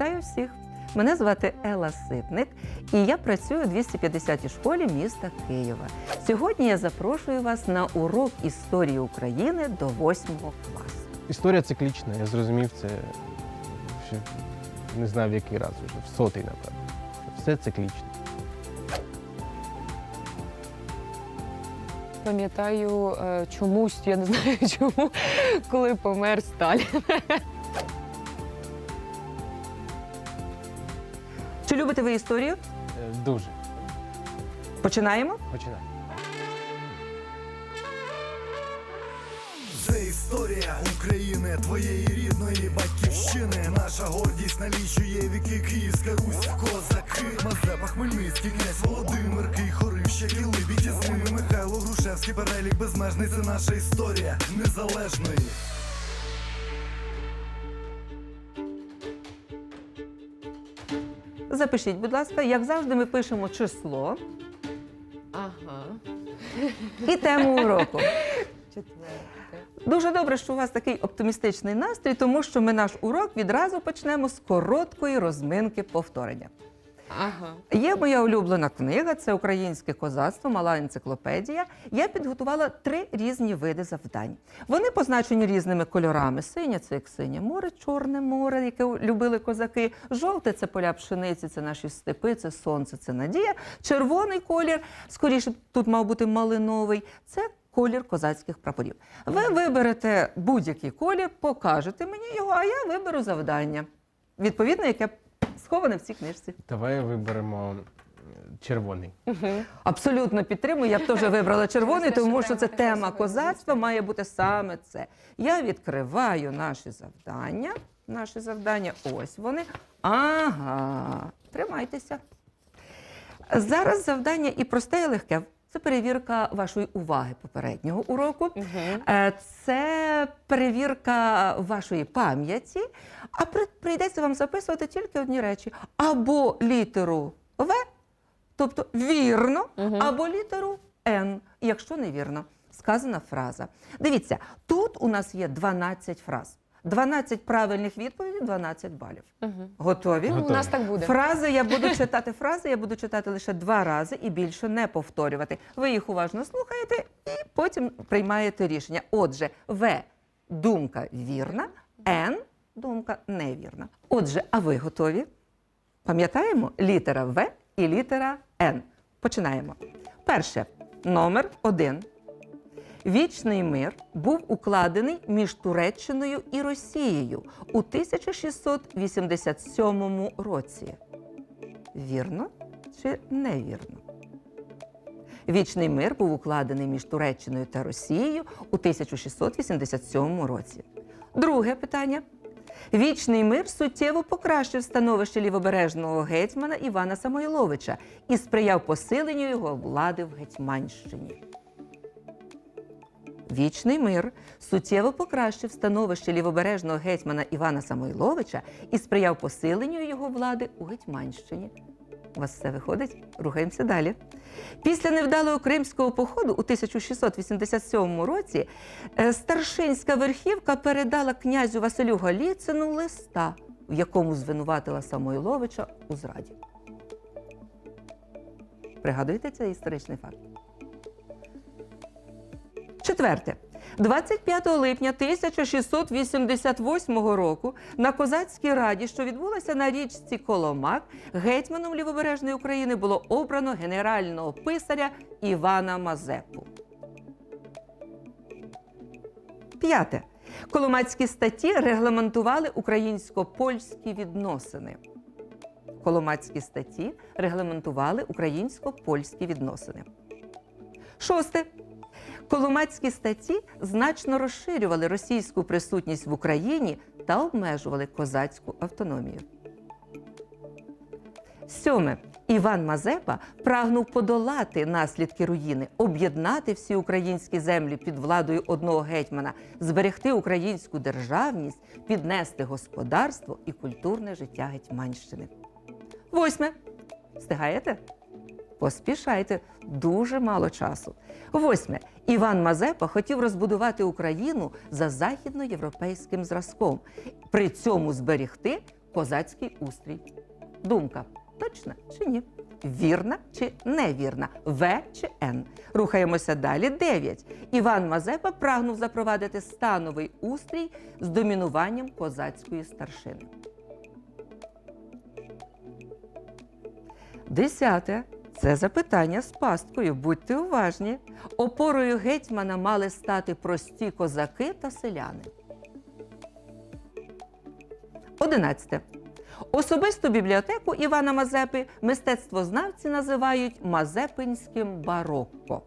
Вітаю всіх! Мене звати Ела Ситник, і я працюю у 250-й школі міста Києва. Сьогодні я запрошую вас на урок історії України до 8 класу. Історія циклічна, я зрозумів це ще не знаю в який раз вже, в сотий, напевно. Все циклічно. Пам'ятаю е, чомусь, я не знаю чому, коли помер Сталін. Любите ви історію? Е, Дуже. Починаємо? Починай. Це історія України, твоєї рідної батьківщини. Наша гордість налічує віки Київська Русь, козаки, Мазепа, Хмельницький, князь Володимир, Кий, Хорив, Кілибі, Тісними, Михайло Грушевський, перелік безмежний. Це наша історія незалежної. Запишіть, будь ласка, як завжди, ми пишемо число Ага. і тему уроку. Четверте. Дуже добре, що у вас такий оптимістичний настрій, тому що ми наш урок відразу почнемо з короткої розминки повторення. Ага. Є моя улюблена книга, це українське козацтво, мала енциклопедія. Я підготувала три різні види завдань. Вони позначені різними кольорами: синє це як синє море, чорне море, яке любили козаки. Жовте це поля пшениці, це наші степи, це сонце, це надія. Червоний колір, скоріше тут мав бути малиновий. Це колір козацьких прапорів. Ви виберете будь-який колір, покажете мені його, а я виберу завдання. Відповідно, яке сховане в цій книжці. Давай виберемо червоний. Абсолютно підтримую. Я б теж вибрала червоний, тому що це тема тема козацтва має бути саме це. Я відкриваю наші завдання. Наші завдання, ось вони. Ага, тримайтеся. Зараз завдання і просте, і легке. Це перевірка вашої уваги попереднього уроку. Е, Це перевірка вашої пам'яті, а при- прийдеться вам записувати тільки одні речі: або літеру В, тобто вірно, або літеру Н, якщо невірно. Сказана фраза. Дивіться, тут у нас є 12 фраз. 12 правильних відповідей, 12 балів. Готові? Ну, у нас так буде. Фрази я буду читати фрази, я буду читати лише два рази і більше не повторювати. Ви їх уважно слухаєте і потім приймаєте рішення. Отже, В думка вірна, Н думка невірна. Отже, а ви готові? Пам'ятаємо літера В і літера Н. Починаємо. Перше, номер один. Вічний мир був укладений між Туреччиною і Росією у 1687 році. Вірно чи невірно? Вічний мир був укладений між Туреччиною та Росією у 1687 році. Друге питання. Вічний мир суттєво покращив становище лівобережного гетьмана Івана Самойловича і сприяв посиленню його влади в Гетьманщині. Вічний мир суттєво покращив становище лівобережного гетьмана Івана Самойловича і сприяв посиленню його влади у Гетьманщині. У вас все виходить? Рухаємося далі. Після невдалого кримського походу у 1687 році е, старшинська верхівка передала князю Василю Голіцину листа, в якому звинуватила Самойловича у зраді. Пригадуєте цей історичний факт? Четверте. 25 липня 1688 року на Козацькій раді, що відбулася на річці Коломак, гетьманом Лівобережної України було обрано генерального писаря Івана Мазепу. П'яте. Коломацькі статті регламентували українсько-польські відносини. Коломацькі статті регламентували українсько-польські відносини. Шосте. Коломацькі статті значно розширювали російську присутність в Україні та обмежували козацьку автономію. Сьоме. Іван Мазепа прагнув подолати наслідки руїни, об'єднати всі українські землі під владою одного гетьмана, зберегти українську державність, піднести господарство і культурне життя Гетьманщини. Восьме. Встигаєте? Поспішайте, дуже мало часу. Восьме. Іван Мазепа хотів розбудувати Україну за західноєвропейським зразком, при цьому зберегти козацький устрій. Думка точна чи ні? Вірна чи невірна? В чи Н? Рухаємося далі. 9. Іван Мазепа прагнув запровадити становий устрій з домінуванням козацької старшини. Десяте. Це запитання з пасткою. Будьте уважні. Опорою гетьмана мали стати прості козаки та селяни. Одинадцяте. Особисту бібліотеку Івана Мазепи мистецтвознавці називають Мазепинським барокко.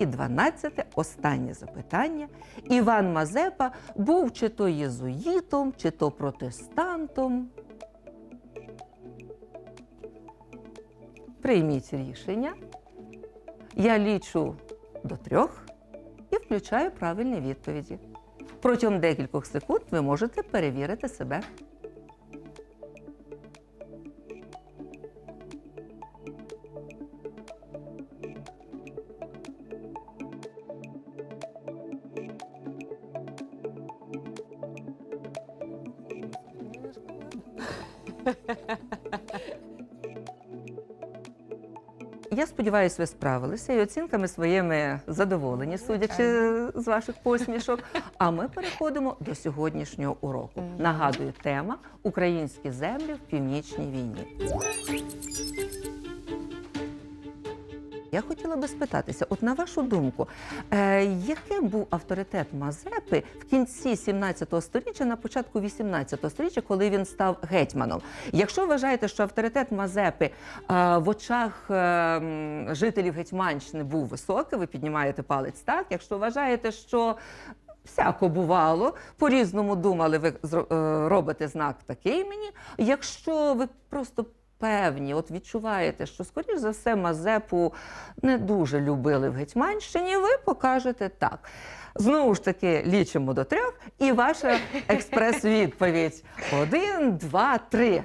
І дванадцяте останнє запитання. Іван Мазепа був чи то єзуїтом, чи то протестантом. Прийміть рішення. Я лічу до трьох і включаю правильні відповіді. Протягом декількох секунд ви можете перевірити себе. Сподіваюся, ви справилися і оцінками своїми задоволені, судячи з ваших посмішок. А ми переходимо до сьогоднішнього уроку. Нагадую, тема Українські землі в північній війні. Я хотіла би спитатися, от на вашу думку, е, яким був авторитет Мазепи в кінці 17 століття, на початку 18 століття, коли він став гетьманом? Якщо вважаєте, що авторитет Мазепи е, в очах е, жителів Гетьманщини був високий, ви піднімаєте палець так. Якщо вважаєте, що Всяко бувало, по-різному думали, ви е, робите знак такий мені. Якщо ви просто певні, от відчуваєте, що, скоріш за все, Мазепу не дуже любили в Гетьманщині, ви покажете так. Знову ж таки, лічимо до трьох, і ваша експрес-відповідь. Один, два, три.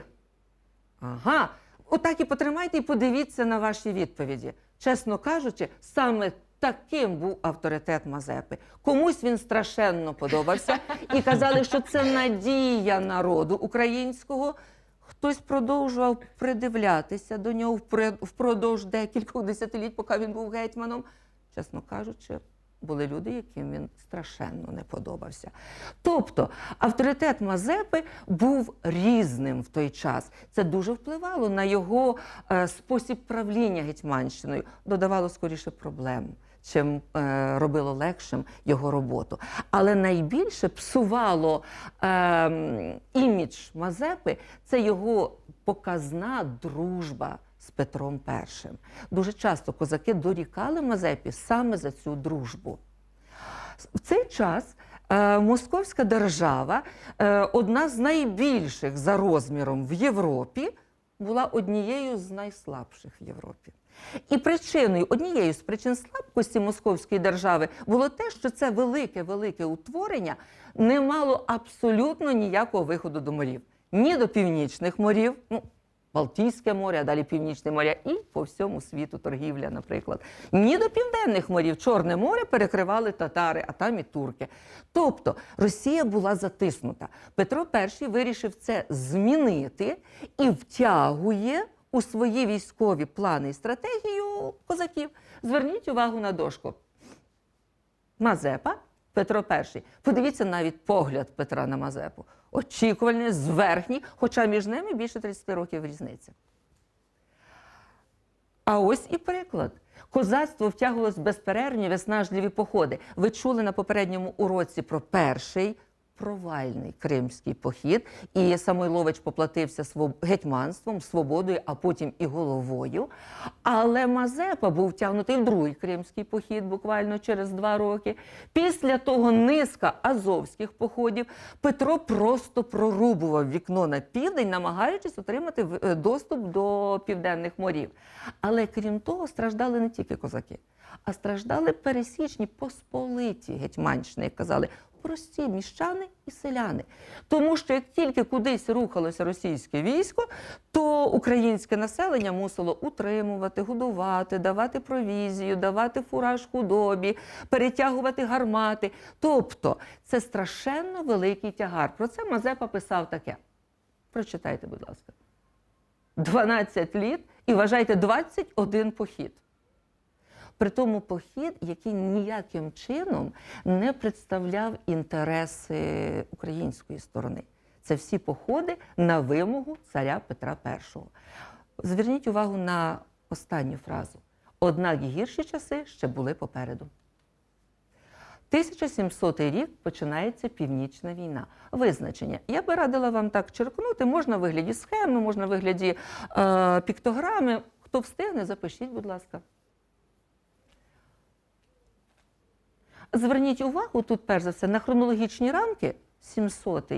Ага. Отак і потримайте і подивіться на ваші відповіді. Чесно кажучи, саме таким був авторитет Мазепи. Комусь він страшенно подобався і казали, що це надія народу українського. Хтось продовжував придивлятися до нього впродовж декількох десятиліть, поки він був гетьманом. Чесно кажучи, були люди, яким він страшенно не подобався. Тобто авторитет Мазепи був різним в той час. Це дуже впливало на його е, спосіб правління Гетьманщиною, додавало скоріше проблем. Чим е, робило легшим його роботу. Але найбільше псувало е, імідж Мазепи це його показна дружба з Петром І. Дуже часто козаки дорікали Мазепі саме за цю дружбу. В цей час е, Московська держава, е, одна з найбільших за розміром в Європі, була однією з найслабших в Європі. І причиною, однією з причин слабкості Московської держави було те, що це велике велике утворення не мало абсолютно ніякого виходу до морів. Ні до північних морів, ну, Балтійське море, а далі Північне море і по всьому світу торгівля, наприклад. Ні до південних морів Чорне море перекривали татари, а там і турки. Тобто Росія була затиснута. Петро І вирішив це змінити і втягує у свої військові плани і стратегію козаків. Зверніть увагу на дошку. Мазепа, Петро І. Подивіться навіть погляд Петра на Мазепу. Очікувальний, зверхній, хоча між ними більше 30 років різниця. А ось і приклад. Козацтво втягувалось в безперервні виснажливі походи. Ви чули на попередньому уроці про перший провальний кримський похід, і Самойлович поплатився гетьманством, свободою, а потім і головою. Але Мазепа був втягнутий в другий кримський похід буквально через два роки. Після того низка азовських походів Петро просто прорубував вікно на південь, намагаючись отримати е, доступ до південних морів. Але крім того, страждали не тільки козаки, а страждали пересічні посполиті гетьманщини, як казали, прості міщани і селяни. Тому що як тільки кудись рухалося російське військо, то українське населення мусило утримувати, годувати, давати провізію, давати фураж худобі, перетягувати гармати. Тобто це страшенно великий тягар. Про це Мазепа писав таке. Прочитайте, будь ласка. 12 літ і вважайте 21 похід. При тому похід, який ніяким чином не представляв інтереси української сторони. Це всі походи на вимогу царя Петра І. Зверніть увагу на останню фразу. Однак гірші часи ще були попереду. 1700 рік починається північна війна. Визначення. Я би радила вам так черкнути. Можна в вигляді схеми, можна в вигляді е, піктограми. Хто встигне, запишіть, будь ласка. Зверніть увагу тут, перш за все, на хронологічні рамки 700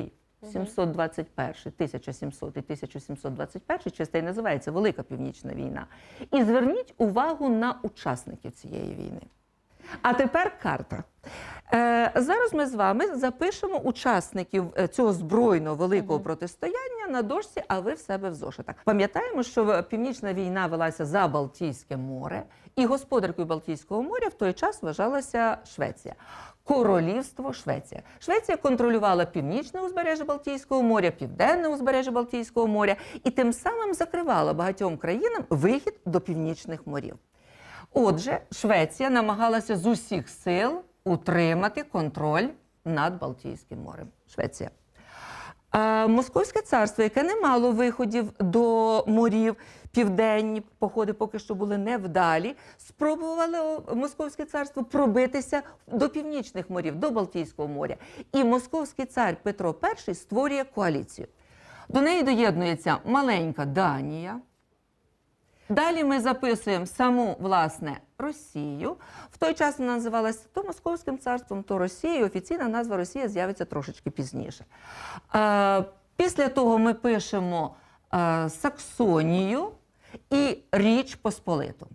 721, 1700 1721, частей називається Велика Північна війна. І зверніть увагу на учасників цієї війни. А тепер карта. Е, зараз ми з вами запишемо учасників е, цього збройного великого протистояння на дошці, а ви в себе в зошитах. Пам'ятаємо, що Північна війна велася за Балтійське море, і господаркою Балтійського моря в той час вважалася Швеція. Королівство Швеція. Швеція контролювала північне узбережжя Балтійського моря, південне узбережжя Балтійського моря і тим самим закривала багатьом країнам вихід до північних морів. Отже, Швеція намагалася з усіх сил утримати контроль над Балтійським морем. Швеція. А Московське царство, яке не мало виходів до морів, південні походи поки що були невдалі, спробувало Московське царство пробитися до північних морів, до Балтійського моря. І московський цар Петро І створює коаліцію. До неї доєднується маленька Данія. Далі ми записуємо саму власне Росію. В той час вона називалася то Московським царством, то Росією. Офіційна назва Росія з'явиться трошечки пізніше. Е, Після того ми пишемо е, Саксонію і Річ Посполиту.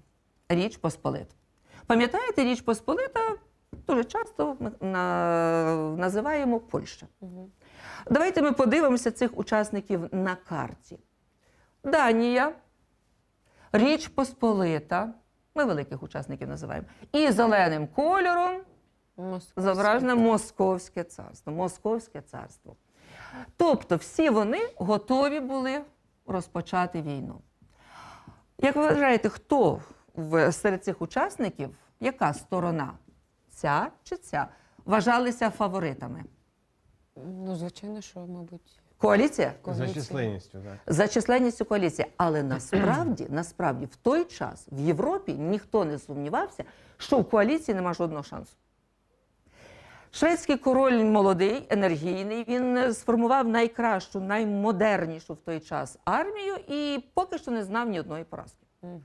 Річ Посполиту. Пам'ятаєте, Річ Посполита дуже часто називаємо Польща. Давайте ми подивимося цих учасників на карті. Данія, Річ Посполита. Ми великих учасників називаємо. І зеленим кольором Московський. зображене Московське царство. Московське царство. Тобто всі вони готові були розпочати війну. Як ви вважаєте, хто серед цих учасників, яка сторона? Ця чи ця? Вважалися фаворитами? Ну, звичайно, що, мабуть. Коаліція? За численністю, так. За численністю коаліції. Але насправді, насправді, в той час в Європі ніхто не сумнівався, що в коаліції нема жодного шансу. Шведський король молодий, енергійний, він сформував найкращу, наймодернішу в той час армію і поки що не знав ні одної поразки. Мгм.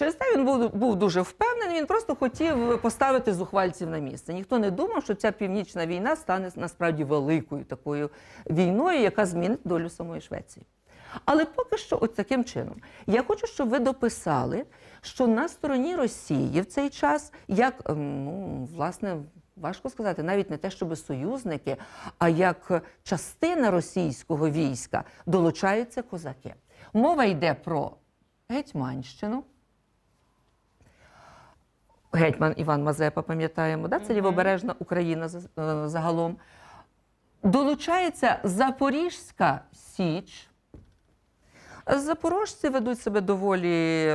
Через те він був, був дуже впевнений, він просто хотів поставити зухвальців на місце. Ніхто не думав, що ця північна війна стане насправді великою такою війною, яка змінить долю самої Швеції. Але поки що, от таким чином, я хочу, щоб ви дописали, що на стороні Росії в цей час, як ем, ну, власне. Важко сказати, навіть не те, щоб союзники, а як частина російського війська долучаються козаки. Мова йде про Гетьманщину, гетьман Іван Мазепа, пам'ятаємо, да? це лівобережна Україна е, загалом. Долучається Запорізька Січ. Запорожці ведуть себе доволі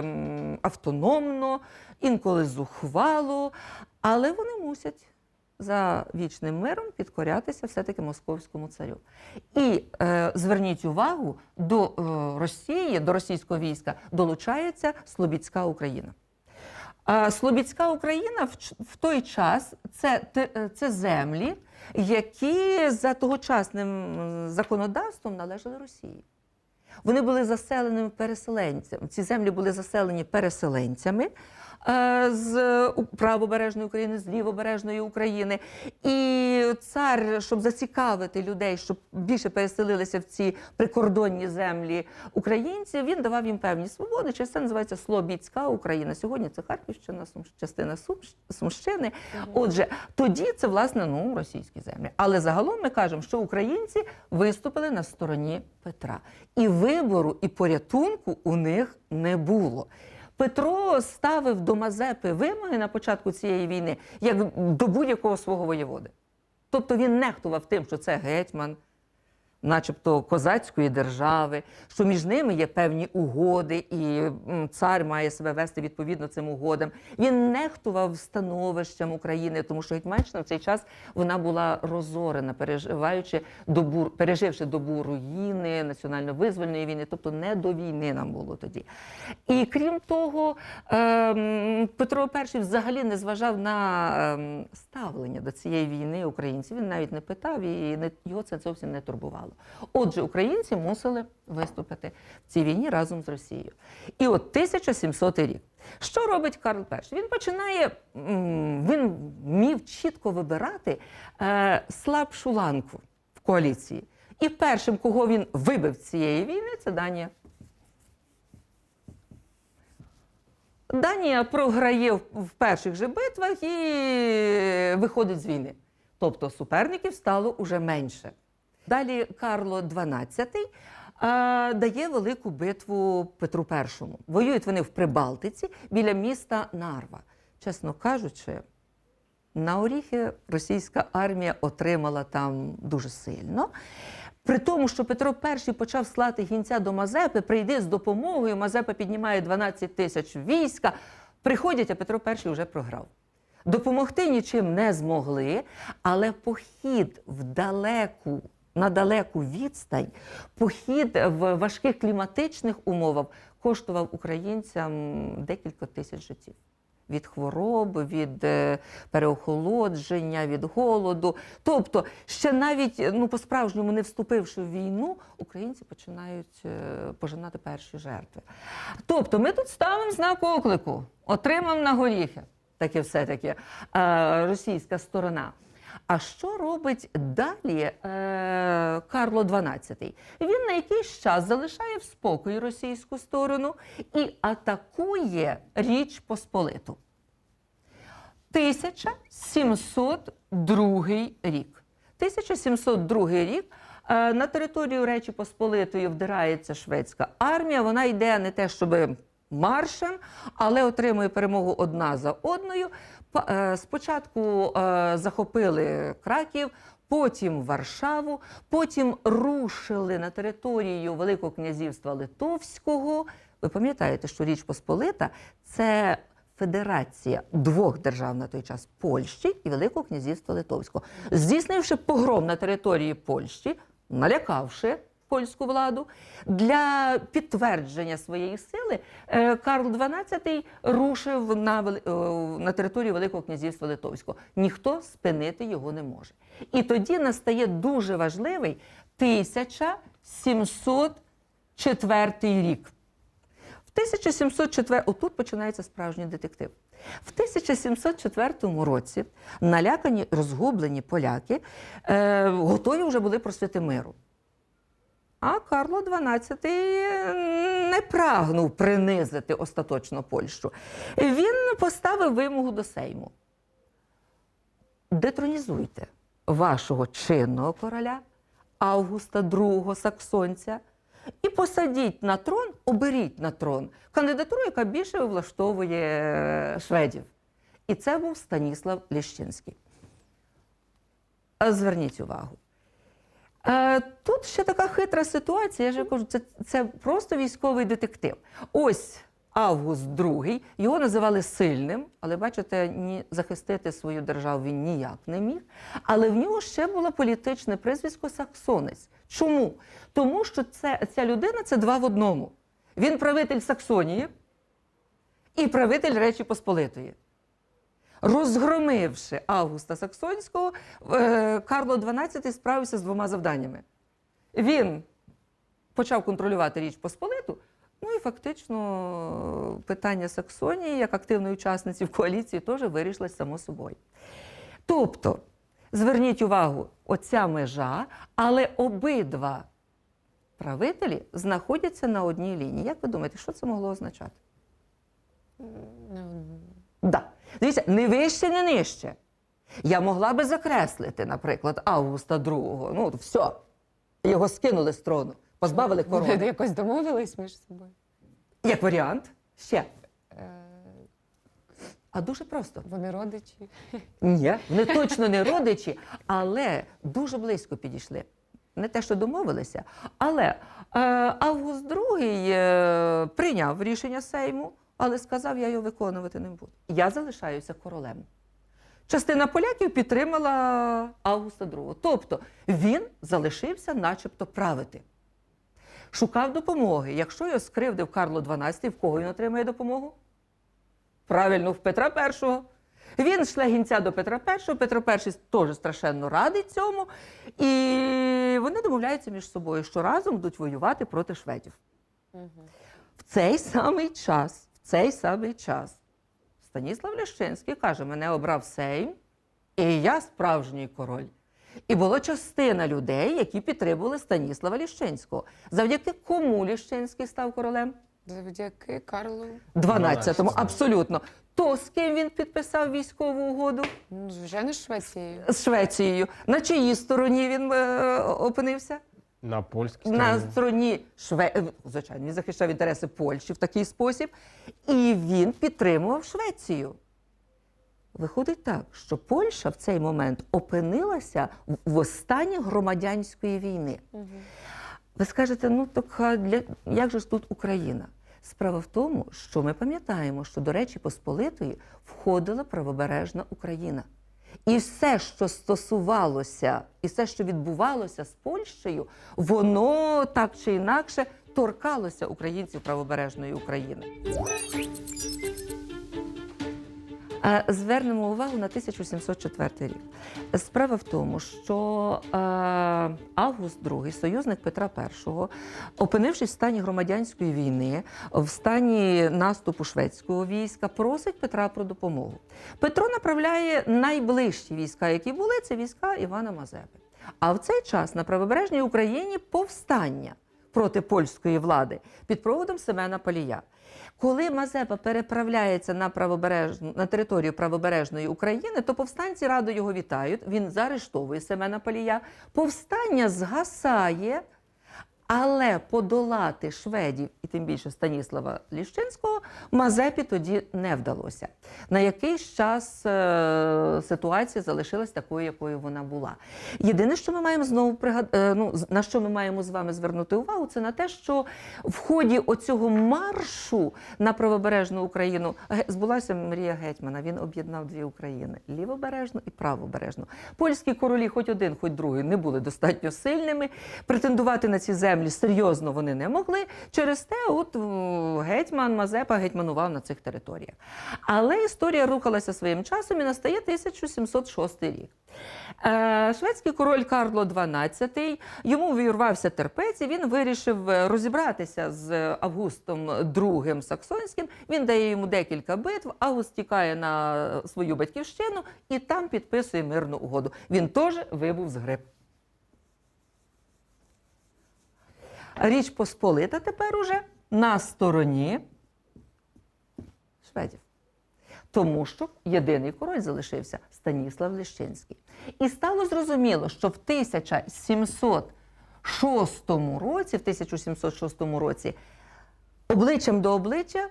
автономно, інколи зухвало, але вони мусять за вічним миром підкорятися все-таки московському царю. І е, зверніть увагу, до е, Росії, до російського війська долучається Слобідська Україна. Слобідська Україна в, той час це, е, це землі, які за тогочасним законодавством належали Росії. Вони були заселеними переселенцями. Ці землі були заселені переселенцями, з правобережної України, з лівобережної України. І цар, щоб зацікавити людей, щоб більше переселилися в ці прикордонні землі українців, він давав їм певні свободи. Через це називається Слобідська Україна. Сьогодні це Харківщина, частина Сумщини. Отже, тоді це власне ну російські землі. Але загалом ми кажемо, що українці виступили на стороні Петра, і вибору, і порятунку у них не було. Петро ставив до Мазепи вимоги на початку цієї війни як до будь-якого свого воєводи. Тобто він нехтував тим, що це гетьман, начебто козацької держави, що між ними є певні угоди, і цар має себе вести відповідно цим угодам. Він нехтував становищем України, тому що Гетьманщина в цей час вона була розорена, переживаючи добу, переживши добу руїни, національно-визвольної війни, тобто не до війни нам було тоді. І крім того, ем, Петро І взагалі не зважав на ем, ставлення до цієї війни українців. Він навіть не питав, і його це зовсім не турбувало. Отже, українці мусили виступити в цій війні разом з Росією. І от 1700 рік. Що робить Карл І? Він починає, він вмів чітко вибирати е, слабшу ланку в коаліції. І першим, кого він вибив цієї війни, це Данія. Данія програє в- перших же битвах і виходить з війни. Тобто суперників стало уже менше. Далі Карло XII а, дає велику битву Петру І. Воюють вони в Прибалтиці біля міста Нарва. Чесно кажучи, на оріхи російська армія отримала там дуже сильно. При тому, що Петро І почав слати гінця до Мазепи, прийди з допомогою. Мазепа піднімає 12 тисяч війська. Приходять, а Петро І вже програв. Допомогти нічим не змогли, але похід в далеку, на далеку відстань, похід в важких кліматичних умовах коштував українцям декілька тисяч життів. Від хвороб, від е, переохолодження, від голоду. Тобто, ще навіть ну, по-справжньому не вступивши в війну, українці починають е, пожинати перші жертви. Тобто, ми тут ставимо знак оклику, отримаємо на горіхи, таке все-таки е, російська сторона. А що робить далі е, Карло XII? Він на якийсь час залишає в спокої російську сторону і атакує Річ Посполиту. 1702 рік. 1702 рік е, на територію Речі Посполитої вдирається шведська армія. Вона йде не те, щоб маршем, але отримує перемогу одна за одною. Е, Спочатку е, захопили Краків, потім Варшаву, потім рушили на територію Великого князівства Литовського. Ви пам'ятаєте, що Річ Посполита це федерація двох держав на той час Польщі і Великого князівства Литовського, здійснивши погром на території Польщі, налякавши польську владу, для підтвердження своєї сили е, Карл XII рушив на, е, на територію Великого князівства Литовського. Ніхто спинити його не може. І тоді настає дуже важливий 1704 рік. В 1704 отут починається справжній детектив. В 1704 році налякані розгублені поляки е, готові вже були просити миру. А Карло XII не прагнув принизити остаточно Польщу. Він поставив вимогу до Сейму. Детронізуйте вашого чинного короля Августа II Саксонця і посадіть на трон, оберіть на трон кандидатуру, яка більше влаштовує е, шведів. І це був Станіслав Ліщинський. Зверніть увагу. Е, Тут ще така хитра ситуація. Я ж кажу, це, це просто військовий детектив. Ось Август II, його називали сильним, але бачите, ні захистити свою державу він ніяк не міг. Але в нього ще було політичне прізвисько Саксонець. Чому? Тому що це, ця людина це два в одному. Він правитель Саксонії і правитель Речі Посполитої. Розгромивши Августа Саксонського, е, Карло XII справився з двома завданнями. Він почав контролювати Річ Посполиту, ну і фактично питання Саксонії як активної учасниці в коаліції теж вирішилось само собою. Тобто, зверніть увагу, оця межа, але обидва правителі знаходяться на одній лінії. Як ви думаєте, що це могло означати? Ну, Да. Дивіться, не вище, не нижче. Я могла би закреслити, наприклад, Августа II. Ну, все. Його скинули з трону, позбавили Вони корони. якось домовились між собою. Як варіант, ще. Е, А дуже просто. Вони родичі. Ні, вони точно не родичі, але дуже близько підійшли. Не те, що домовилися, але е, Август II е, прийняв рішення Сейму, але сказав, я його виконувати не буду. Я залишаюся королем. Частина поляків підтримала Августа II. Тобто він залишився начебто правити. Шукав допомоги. Якщо його скривдив Карло XII, в кого він отримає допомогу? Правильно, в Петра І. Він шле гінця до Петра І, Петро І теж страшенно радий цьому. І вони домовляються між собою, що разом будуть воювати проти шведів. В цей самий час, цей самий час Станіслав Лящинський каже: мене обрав Сейм, і я справжній король. І було частина людей, які підтримували Станіслава Ліщинського. Завдяки кому Ліщинський став королем? Завдяки Карлу. 12-му, 12-му. абсолютно. То з ким він підписав військову угоду? Ну, звичайно, з Швецією. З Швецією. На чиїй стороні він е, опинився? На польській На стороні. Шве... е, Звичайно, він захищав інтереси Польщі в такий спосіб. І він підтримував Швецію. Виходить так, що Польща в цей момент опинилася в- стані громадянської війни. Ви скажете, ну так для як же ж тут Україна? Справа в тому, що ми пам'ятаємо, що до Речі Посполитої входила правобережна Україна. І все, що стосувалося, і все, що відбувалося з Польщею, воно так чи інакше торкалося українців правобережної України. Звернемо увагу на 1704 рік. Справа в тому, що е, Август II, союзник Петра І, опинившись в стані громадянської війни, в стані наступу шведського війська, просить Петра про допомогу. Петро направляє найближчі війська, які були, це війська Івана Мазепи. А в цей час на правобережній Україні повстання проти польської влади під проводом Семена Палія. Коли Мазепа переправляється на правобережну на територію правобережної України, то повстанці радо його вітають. Він заарештовує Семена Палія. Повстання згасає, але подолати шведів і тим більше Станіслава Ліщинського Мазепі тоді не вдалося. На якийсь час е, ситуація залишилась такою, якою вона була. Єдине, що ми маємо знову пригад... е, ну, на що ми маємо з вами звернути увагу, це на те, що в ході оцього маршу на правобережну Україну збулася мрія гетьмана. Він об'єднав дві України лівобережну і правобережну. Польські королі, хоч один, хоч другий, не були достатньо сильними. Претендувати на ці землі серйозно вони не могли. Через те, от гетьман Мазепа гетьманував на цих територіях. Але історія рухалася своїм часом і настає 1706 рік. Е, Шведський король Карло XII, йому увірвався терпець, і він вирішив е, розібратися з Августом II Саксонським. Він дає йому декілька битв. Август тікає на свою батьківщину і там підписує мирну угоду. Він теж вибув з гриб. Річ Посполита тепер уже на стороні шведів. Тому що єдиний король залишився Станіслав Лещинський. І стало зрозуміло, що в 1706 році, в 1706 році, обличчям до обличчя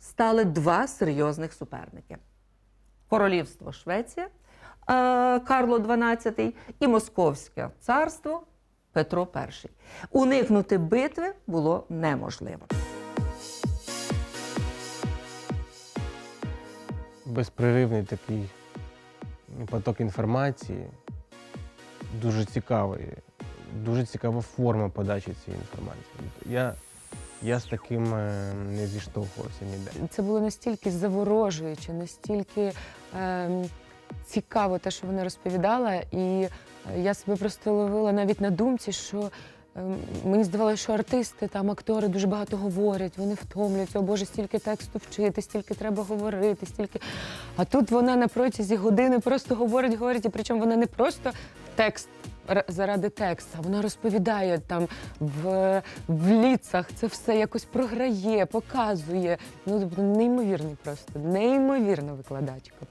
стали два серйозних суперники: Королівство Швеція е, Карло XII і Московське царство Петро І. Уникнути битви було неможливо. безпреривний такий поток інформації, дуже цікавий, дуже цікава форма подачі цієї інформації. Я, я з таким е, не зіштовхувався ніде. Це було настільки заворожуюче, настільки ем, цікаво те, що вона розповідала. І е, я себе просто ловила навіть на думці, що ем, мені здавалося, що артисти, там актори дуже багато говорять, вони втомлюються. О Боже, стільки тексту вчити, стільки треба говорити, стільки. А тут вона на протязі години просто говорить, говорить, і причому вона не просто текст. Заради текста, вона розповідає там в, в ліцах, це все якось програє, показує. Ну, тобто, неймовірний просто, неймовірна викладачка.